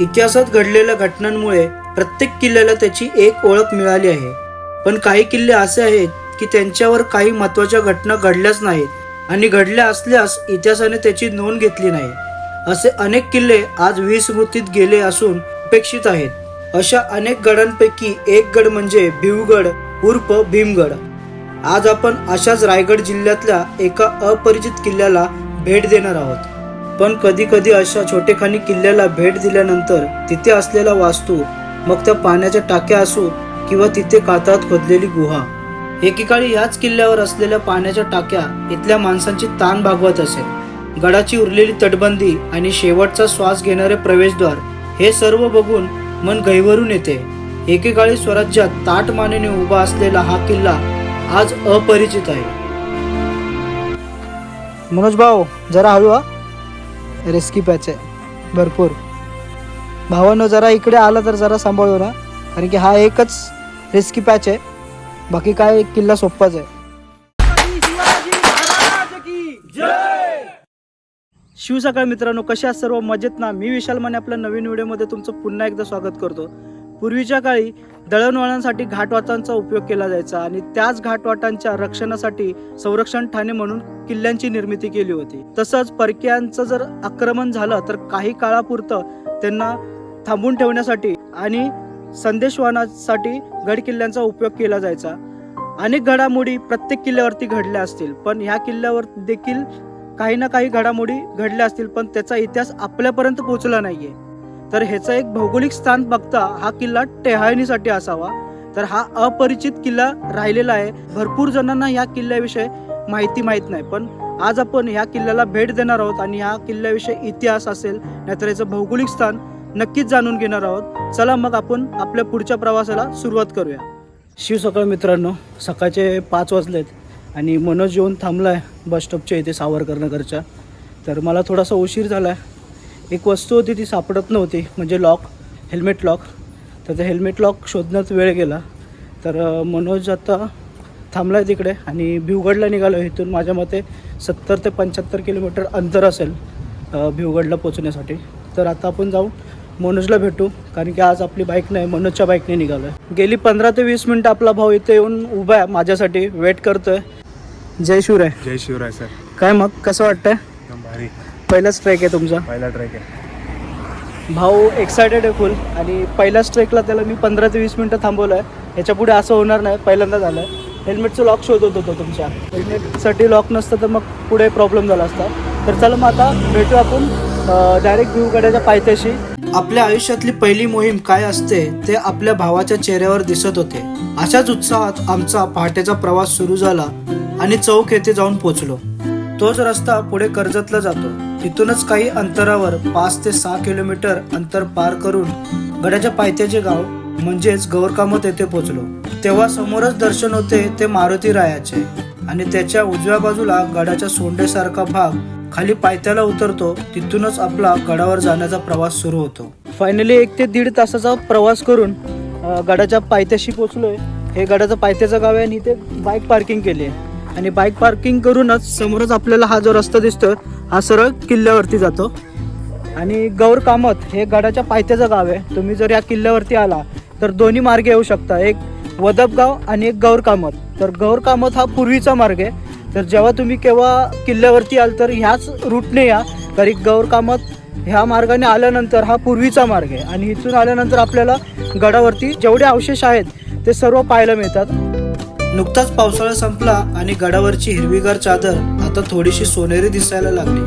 इतिहासात घडलेल्या घटनांमुळे प्रत्येक किल्ल्याला त्याची एक ओळख मिळाली आहे. पण काही किल्ले असे आहेत की त्यांच्यावर काही महत्त्वाच्या घटना घडल्याच नाहीत आणि घडल्या असल्यास इतिहासाने त्याची नोंद घेतली नाही. असे अनेक किल्ले आज विस्मृतीत गेले असून अपेक्षित आहेत. अशा अनेक गडांपैकी एक गड म्हणजे भिवगड उर्फ भीमगड. आज आपण अशाच रायगड जिल्ह्यातल्या एका अपरिचित किल्ल्याला भेट देणार आहोत. पण कधी कधी अशा छोटेखानी किल्ल्याला भेट दिल्यानंतर तिथे असलेला वास्तू मग त्या पाण्याच्या टाक्या असो किंवा तिथे कातळात खोदलेली गुहा. एकेकाळी याच किल्ल्यावर असलेल्या पाण्याच्या टाक्या इथल्या माणसांची ताण भागवत असेल गडाची उरलेली तटबंदी आणि शेवटचा श्वास घेणारे प्रवेशद्वार हे सर्व बघून मन गैवरून येते. एकेकाळी स्वराज्यात ताट मानेने उभा असलेला हा किल्ला आज अपरिचित आहे. मनोज भाऊ जरा हळू रेस्की पॅच आहे. भरपूर. भावानं जरा इकडे आला तर जरा सांभाळू ना कारण की हा एकच रेस्क्यू पॅच आहे. बाकी काय किल्ला सोप्पाच आहे. शिवसकाळ मित्रांनो कशा सर्व? मजेत ना? मी विशाल माने आपल्या नवीन व्हिडिओमध्ये तुमचं पुन्हा एकदा स्वागत करतो. पूर्वीच्या काळी दळणवळणासाठी घाटवाटांचा उपयोग केला जायचा आणि त्याच घाटवाटांच्या रक्षणासाठी संरक्षण ठाणे म्हणून किल्ल्यांची निर्मिती केली होती. तसंच परकीयांचं जर आक्रमण झालं तर काही काळापुरतं त्यांना थांबून ठेवण्यासाठी आणि संदेशवानासाठी गड किल्ल्यांचा उपयोग केला जायचा. अनेक घडामोडी प्रत्येक किल्ल्यावरती घडल्या असतील पण ह्या किल्ल्यावर देखील काही ना काही घडामोडी घडल्या असतील पण त्याचा इतिहास आपल्यापर्यंत पोहोचला नाहीये. तर ह्याचा एक भौगोलिक स्थान बघता हा किल्ला टेहाळणीसाठी असावा. तर हा अपरिचित किल्ला राहिलेला आहे. भरपूर जणांना ह्या किल्ल्याविषयी माहिती माहीत नाही पण आज आपण ह्या किल्ल्याला भेट देणार आहोत आणि ह्या किल्ल्याविषयी इतिहास असेल नाहीतर याचं भौगोलिक स्थान नक्कीच जाणून घेणार आहोत. चला मग आपण आपल्या पुढच्या प्रवासाला सुरुवात करूया. शिवसकाळ मित्रांनो सकाळचे पाच वाजलेत आणि मनोज येऊन थांबला आहे बसस्टॉपच्या इथे सावरकर नगरच्या तर मला थोडासा उशीर झाला आहे एक वस्तू होती ती सापडत नव्हती म्हणजे लॉक हेल्मेट लॉक तर ते हेल्मेट लॉक शोधण्यात वेळ गेला. तर मनोज आता थांबला आहे तिकडे आणि भिवगडला निघालो. इथून माझ्या मते सत्तर ते पंच्याहत्तर किलोमीटर अंतर असेल भिवगडला पोचण्यासाठी तर आता आपण जाऊन मनोजला भेटू कारण की आज आपली बाईक नाही मनोजच्या बाईकने निघालो आहे गेली पंधरा ते वीस मिनटं आपला भाऊ इथे येऊन उभा आहे माझ्यासाठी वेट करतोय. जय शिवराय. जय शिवराय सर. काय मग कसं वाटतंय? भारी. पहिलाच ट्रेक आहे तुमचा? पहिला ट्रॅक आहे. भाऊ एक्सायटेड आहे फुल आणि पहिल्याच ट्रेकला त्याला मी पंधरा ते वीस मिनटं थांबवलं आहे ह्याच्या पुढे असं होणार नाही. पहिल्यांदा झालं आहे हेल्मेटचं लॉक शोधत होतो तुमच्या. हेल्मेटसाठी लॉक नसतं तर मग पुढे प्रॉब्लेम झाला असता. तर चला मग आता भेटू आपण डायरेक्ट भिवगडाच्या पायथ्याशी. आपल्या आयुष्यातली पहिली मोहीम काय असते ते आपल्या भावाच्या चेहऱ्यावर दिसत होते. अशाच उत्साहात आमचा पहाटेचा प्रवास सुरू झाला आणि चौक येथे जाऊन पोचलो तोच रस्ता पुढे कर्जतला जातो. तिथूनच काही अंतरावर पाच ते सहा किलोमीटर अंतर पार करून गडाच्या पायथ्याचे गाव म्हणजेच गौरकामत येथे पोचलो. तेव्हा समोरच दर्शन होते ते मारुती रायाचे. आणि त्याच्या उजव्या बाजूला गडाच्या सोंडेसारखा भाग खाली पायथ्याला उतरतो तिथूनच आपला गडावर जाण्याचा प्रवास सुरू होतो. फायनली एक ते दीड तासाचा प्रवास करून गडाच्या पायथ्याशी पोचलोय. हे गडाचं पायथ्याचं गाव आहे आणि इथे बाईक पार्किंग केली आहे. आणि बाईक पार्किंग करूनच समोरच आपल्याला हा जो रस्ता दिसतोय हा सरळ किल्ल्यावरती जातो. आणि गौर कामत हे गडाच्या पायथ्याचं गाव आहे. तुम्ही जर या किल्ल्यावरती आला तर दोन्ही मार्गे येऊ शकता. एक वदपगाव आणि एक गौर कामत. तर गौर कामत हा पूर्वीचा मार्ग आहे. तर जेव्हा तुम्ही केव्हा किल्ल्यावरती आल तर ह्याच रूटने या. तरी गौर कामत ह्या मार्गाने आल्यानंतर हा पूर्वीचा मार्ग आहे. आणि इथून आल्यानंतर आपल्याला गडावरती जेवढे अवशेष आहेत ते सर्व पाहायला मिळतात. नुकताच पावसाळा संपला आणि गडावरची हिरवीगार चादर आता थोडीशी सोनेरी दिसायला लागली.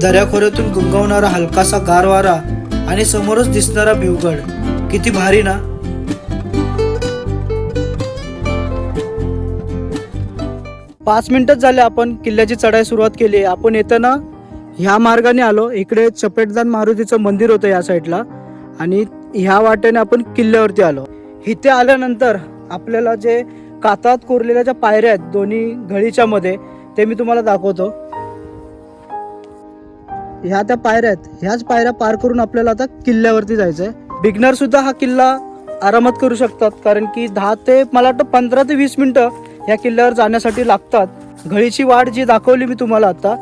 दऱ्याखोऱ्यातून गुंगवणारा हलकासा गार वारा आणि समोरच दिसणारा भिवगड. किती भारी ना? पाच मिनिटच झाले आपण किल्ल्याची चढाई सुरुवात केली. आपण येताना ह्या मार्गाने आलो. इकडे चपेटदान मारुतीचं मंदिर होतं या साईडला. आणि ह्या वाटेने आपण किल्ल्यावरती आलो. इथे आल्यानंतर आपल्याला जे कातात कोरलेल्या ज्या पायऱ्या आहेत दोन्ही घळीच्या मध्ये ते मी तुम्हाला दाखवतो. ह्या त्या पायऱ्या आहेत. ह्याच पायऱ्या पार करून आपल्याला आता किल्ल्यावरती जायचंय. बिगनर सुद्धा हा किल्ला आरामात करू शकतात कारण की दहा ते मला वाटतं पंधरा ते वीस मिनिटं या किल्ल्यावर जाण्यासाठी लागतात. घळीची वाट जी दाखवली मी तुम्हाला आता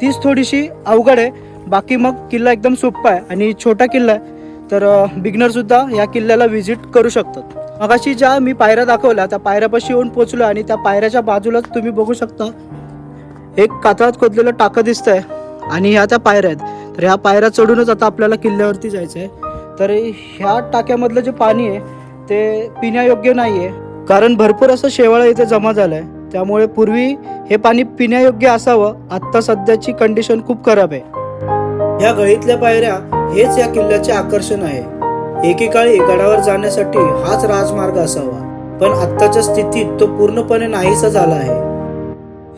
तीच थोडीशी अवघड आहे. बाकी मग किल्ला एकदम सोप्पा आहे आणि छोटा किल्ला आहे. तर बिगनरसुद्धा या किल्ल्याला व्हिजिट करू शकतात. मगाशी ज्या मी पायऱ्या दाखवल्या त्या पायऱ्यापाशी येऊन पोचलो आणि त्या पायऱ्याच्या बाजूलाच तुम्ही बघू शकता एक कातळात खोदलेलं टाकं दिसतंय आणि ह्या त्या पायऱ्या आहेत. तर ह्या पायऱ्या चढूनच आता आपल्याला किल्ल्यावरती जायचं आहे तर ह्या टाक्यामधलं जे पाणी आहे ते पिण्यायोग्य नाही आहे कारण भरपूर असं शेवाळं इथे जमा झालं आहे त्यामुळे पूर्वी हे पाणी पिण्यायोग्य असावं आत्ता सध्याची कंडिशन खूप खराब आहे. या गळीतल्या पायऱ्या हेच या किल्ल्याचे आकर्षण आहे. एकेकाळी गडावर जाण्यासाठी हाच राजमार्ग असावा. पण आत्ताच्या स्थितीत तो पूर्णपणे नाहीसा झाला आहे.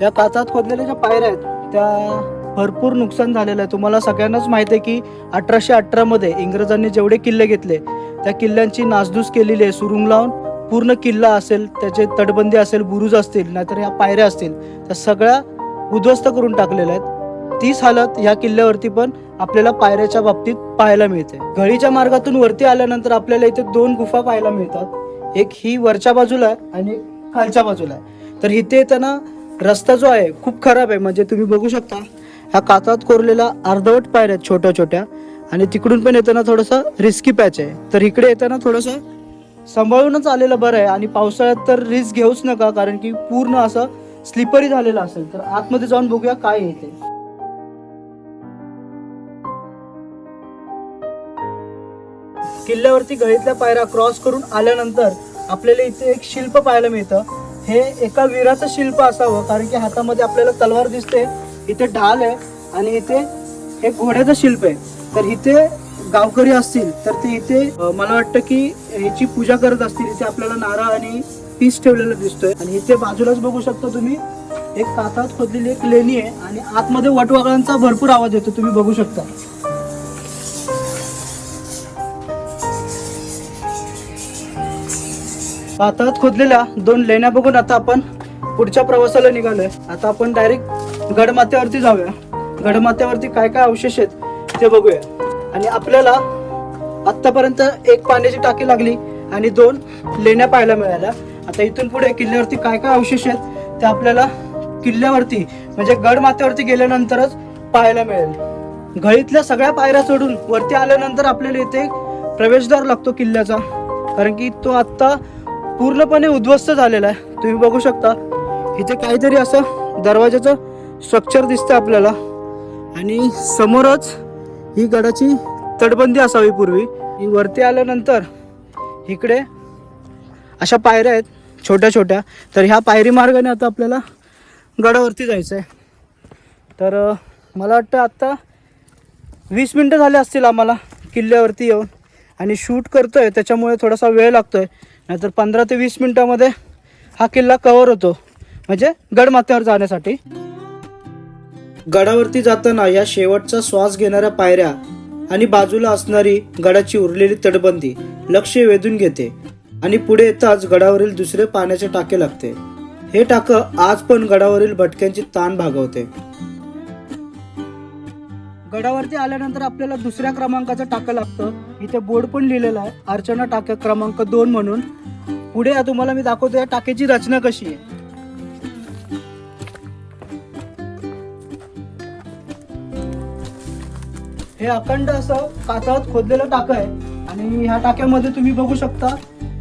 या काचात खोदलेल्या ज्या पायऱ्या आहेत त्या भरपूर नुकसान झालेलं आहे. तुम्हाला सगळ्यांनाच माहिती आहे की अठराशे अठरामध्ये इंग्रजांनी जेवढे किल्ले घेतले त्या किल्ल्यांची नासधूस केलेली आहे. सुरुंग लावून पूर्ण किल्ला असेल त्याचे तटबंदी असेल बुरुज असतील नाहीतर या पायऱ्या असतील त्या सगळ्या उद्ध्वस्त करून टाकलेल्या आहेत. तीच हालत या किल्ल्यावरती पण आपल्याला पायऱ्याच्या बाबतीत पाहायला मिळते. गळीच्या मार्गातून वरती आल्यानंतर आपल्याला इथे दोन गुफा पाहायला मिळतात. एक ही वरच्या बाजूला आहे आणि खालच्या बाजूला आहे. तर इथे येताना रस्ता जो आहे खूप खराब आहे. म्हणजे तुम्ही बघू शकता ह्या कातात कोरलेला अर्धवट पायऱ्या आहेत छोट्या छोट्या. आणि तिकडून पण येताना थोडंसं रिस्की पॅच आहे. तर इकडे येताना थोडंसं सांभाळूनच आलेलं बरं आहे. आणि पावसाळ्यात तर रिस्क घेऊच नका कारण की पूर्ण असं स्लिपरी झालेलं असेल. तर आतमध्ये जाऊन बघूया काय येते किल्ल्यावरती गळीतल्या पायऱ्या क्रॉस करून आल्यानंतर आपल्याला इथे एक शिल्प पाहायला मिळतं. हे एका वीराचं शिल्प असावं कारण की हातामध्ये आपल्याला तलवार दिसते. इथे ढाल आहे आणि इथे एक घोड्याचं शिल्प आहे. तर इथे गावकरी असतील तर ते इथे मला वाटतं की ह्याची पूजा करत असतील. इथे आपल्याला नारळ आणि पीस ठेवलेला दिसतोय. आणि इथे बाजूलाच बघू शकता तुम्ही एक कातात खोदलेली एक लेणी आहे आणि आतमध्ये वटवागळांचा भरपूर आवाज येतो. तुम्ही बघू शकता. पाताळात खोदलेल्या दोन लेण्या बघून आता आपण पुढच्या प्रवासाला निघालोय. आता आपण डायरेक्ट गडमाथ्यावरती जाऊया. गडमाथ्यावरती काय काय अवशेष आहेत ते बघूया. आणि आपल्याला आतापर्यंत एक पाण्याची टाकी लागली आणि दोन लेण्या पाहायला मिळाल्या. आता इथून पुढे किल्ल्यावरती काय काय अवशेष आहेत ते आपल्याला किल्ल्यावरती म्हणजे गडमाथ्यावरती गेल्यानंतरच पाहायला मिळेल. घळीतल्या सगळ्या पायऱ्या चढून वरती आल्यानंतर आपल्याला इथे प्रवेशद्वार लागतो किल्ल्याचा. कारण की तो आत्ता पूर्णपणे उद्ध्वस्त झालेला आहे. तुम्ही बघू शकता इथे काहीतरी असं दरवाजाचं स्ट्रक्चर दिसतं आपल्याला. आणि समोरच ही गडाची तटबंदी असावी पूर्वी. ही वरती आल्यानंतर इकडे अशा पायऱ्या आहेत छोट्या छोट्या. तर ह्या पायरी मार्गाने आता आपल्याला गडावरती जायचं आहे तर मला वाटतं आत्ता वीस मिनटं झाले असतील आम्हाला किल्ल्यावरती येऊन. आणि शूट करतो आहे त्याच्यामुळे थोडासा वेळ लागतो आहे नाहीतर पंधरा ते वीस मिनटामध्ये हा किल्ला कव्हर होतो. म्हणजे गडमाथ्यावर जाण्यासाठी. गडावरती जाताना या शेवटचा श्वास घेणाऱ्या पायऱ्या आणि बाजूला असणारी गडाची उरलेली तटबंदी लक्ष वेधून घेते आणि पुढे येताच गडावरील दुसरे पाण्याचे टाके लागते. हे टाकं आज पण गडावरील भटक्यांची ताण भागवते. गडावरती आल्यानंतर आपल्याला दुसऱ्या क्रमांकाचं टाकं लागतं. इथे बोर्ड पण लिहिलेला आहे. अर्चना टाक्या क्रमांक दोन म्हणून. पुढे या तुम्हाला मी दाखवतो या टाकेची रचना कशी आहे. हे अखंड असं कातळात खोदलेलं टाकं आहे. आणि ह्या टाक्यामध्ये तुम्ही बघू शकता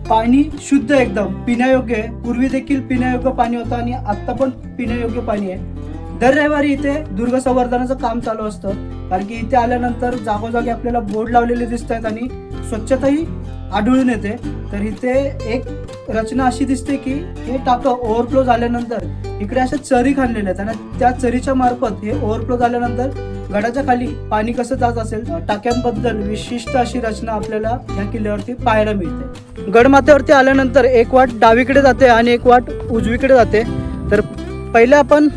पाणी शुद्ध एकदम. पिण्यायोग्य आहे. पूर्वी देखील पिण्यायोग्य पाणी होतं आणि आत्ता पण पिण्यायोग्य पाणी आहे. दर रविवारी इथे दुर्ग संवर्धनाचं काम चालू असतं. कारण की इथे आल्यानंतर जागोजागी आपल्याला बोर्ड लावलेले दिसत आहेत आणि स्वच्छताही आढळून येते. तर इथे एक रचना अशी दिसते की हे टाकं ओव्हरफ्लो झाल्यानंतर इकडे अशा चरी खाणलेल्या आहेत. आणि त्या चरीच्या मार्फत हे ओव्हरफ्लो झाल्यानंतर गडाच्या खाली पाणी कसं जात असेल टाक्यांबद्दल विशिष्ट अशी रचना आपल्याला या किल्ल्यावरती पाहायला मिळते. गडमाथ्यावरती आल्यानंतर एक वाट डावीकडे जाते आणि एक वाट उजवीकडे जाते. तर पहिले आपण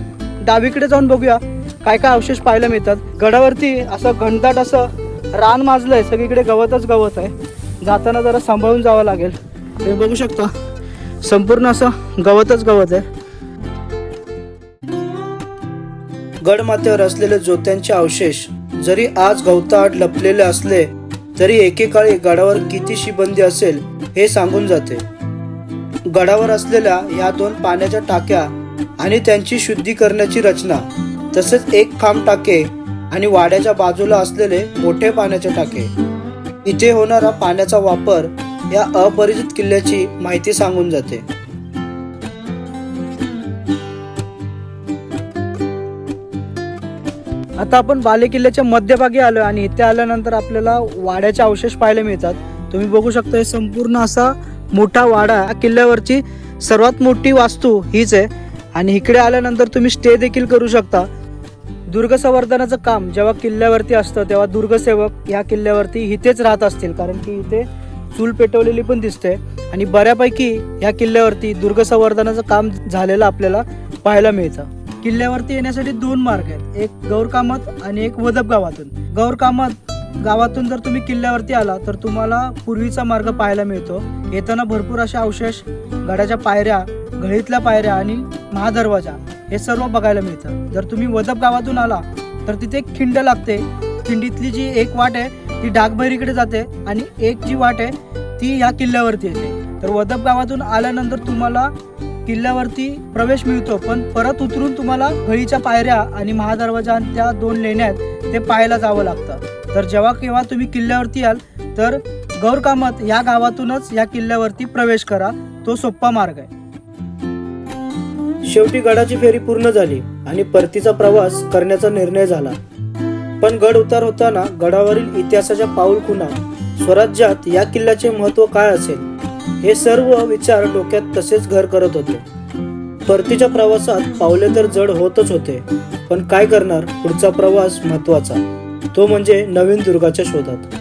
डावीकडे जाऊन बघूया. काय काय अवशेष पाहायला मिळतात? गडावरती असं घनदाट असं रान माजलंय. सगळीकडे गवतच गवत आहे. जाताना जरा सांभाळून जावं लागेल. तुम्ही बघू शकता. संपूर्ण असं गवतच गवत आहे. गडमाथ्यावर असलेले जोत्यांचे अवशेष जरी आज गवताआड लपलेले असले तरी एकेकाळी गडावर किती शिबंदी असेल हे सांगून जाते. गडावर असलेल्या या दोन पाण्याच्या टाक्या आणि त्यांची शुद्धी करण्याची रचना तसेच एक खांब टाके आणि वाड्याच्या बाजूला असलेले मोठे पाण्याचे टाके. इथे होणारा पाण्याचा वापर या अपरिचित किल्ल्याची माहिती सांगून जाते. आता आपण बालेकिल्ल्याच्या मध्यभागी आलो आणि इथे आल्यानंतर आपल्याला वाड्याचे अवशेष पाहायला मिळतात. तुम्ही बघू शकता हे संपूर्ण असा मोठा वाडा या किल्ल्यावरची सर्वात मोठी वास्तू हीच आहे. आणि इकडे आल्यानंतर तुम्ही स्टे देखील करू शकता. दुर्ग संवर्धनाचं काम जेव्हा किल्ल्यावरती असतं तेव्हा दुर्गसेवक या किल्ल्यावरती इथेच राहत असतील. कारण की इथे चूल पेटवलेली पण दिसते. आणि बऱ्यापैकी या किल्ल्यावरती दुर्ग संवर्धनाचं काम झालेलं आपल्याला पाहायला मिळतं. किल्ल्यावरती येण्यासाठी दोन मार्ग आहेत. एक गौरकामत आणि एक वदप गावातून. गौरकामत गावातून जर तुम्ही किल्ल्यावरती आला तर तुम्हाला पूर्वीचा मार्ग पाहायला मिळतो. येताना भरपूर असे अवशेष गडाच्या पायऱ्या घळीतल्या पायऱ्या आणि महादरवाजा. हे सर्व बघायला मिळतं. जर तुम्ही वदप गावातून आला तर तिथे एक खिंड लागते. खिंडीतली जी एक वाट आहे ती डागभैरीकडे जाते आणि एक जी वाट आहे ती या किल्ल्यावरती येते. तर वदप गावातून आल्यानंतर तुम्हाला किल्ल्यावरती प्रवेश मिळतो पण परत उतरून तुम्हाला घळीच्या पायऱ्या आणि महादरवाजा आणि त्या दोन लेण्या आहेत ते पाहायला जावं लागतं. तर जेव्हा केव्हा तुम्ही किल्ल्यावरती याल तर गौरकामत या गावातूनच या किल्ल्यावरती प्रवेश करा. तो सोप्पा मार्ग आहे. शेवटी गडाची फेरी पूर्ण झाली आणि परतीचा प्रवास करण्याचा निर्णय झाला. पण गड उतार होताना गडावरील इतिहासाच्या पाऊल खुणा स्वराज्यात या किल्ल्याचे महत्त्व काय असेल? हे सर्व विचार डोक्यात तसेच घर करत होते. परतीच्या प्रवासात पावले तर जड होतच होते पण काय करणार? पुढचा प्रवास महत्त्वाचा तो म्हणजे नवीन दुर्गाच्या शोधात.